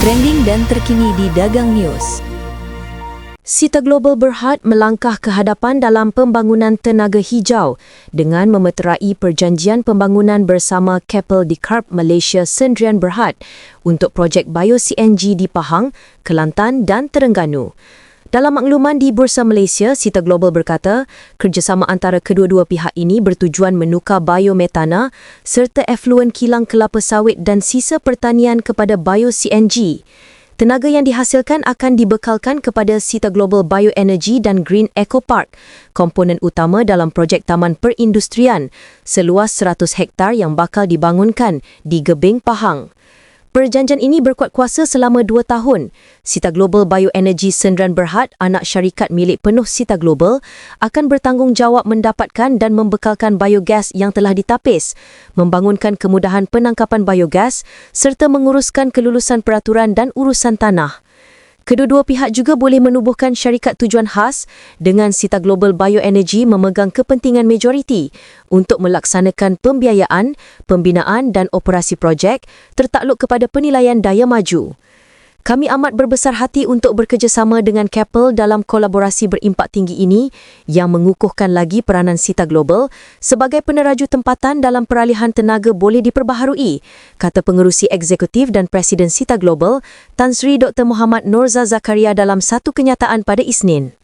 trending dan terkini di Dagang News. Sita Global Berhad melangkah ke hadapan dalam pembangunan tenaga hijau dengan memeterai perjanjian pembangunan bersama Keppel Decarb Malaysia Sendirian Berhad untuk projek bio-CNG di Pahang, Kelantan dan Terengganu. Dalam makluman di Bursa Malaysia, Sita Global berkata, kerjasama antara kedua-dua pihak ini bertujuan menukar biometana serta efluen kilang kelapa sawit dan sisa pertanian kepada bio-CNG. Tenaga yang dihasilkan akan dibekalkan kepada Sita Global Bioenergy dan Green Eco Park, komponen utama dalam projek taman perindustrian seluas 100 hektar yang bakal dibangunkan di Gebeng, Pahang. Perjanjian ini berkuat kuasa selama dua tahun. Sita Global Bioenergy Sendirian Berhad, anak syarikat milik penuh Sita Global, akan bertanggungjawab mendapatkan dan membekalkan biogas yang telah ditapis, membangunkan kemudahan penangkapan biogas serta menguruskan kelulusan peraturan dan urusan tanah. Kedua-dua pihak juga boleh menubuhkan syarikat tujuan khas dengan Sita Global Bioenergy memegang kepentingan majoriti untuk melaksanakan pembiayaan, pembinaan dan operasi projek tertakluk kepada penilaian daya maju. Kami amat berbesar hati untuk bekerjasama dengan Keppel dalam kolaborasi berimpak tinggi ini yang mengukuhkan lagi peranan Sita Global sebagai peneraju tempatan dalam peralihan tenaga boleh diperbaharui, kata pengerusi eksekutif dan Presiden Sita Global, Tan Sri Dr. Muhammad Norza Zakaria dalam satu kenyataan pada Isnin.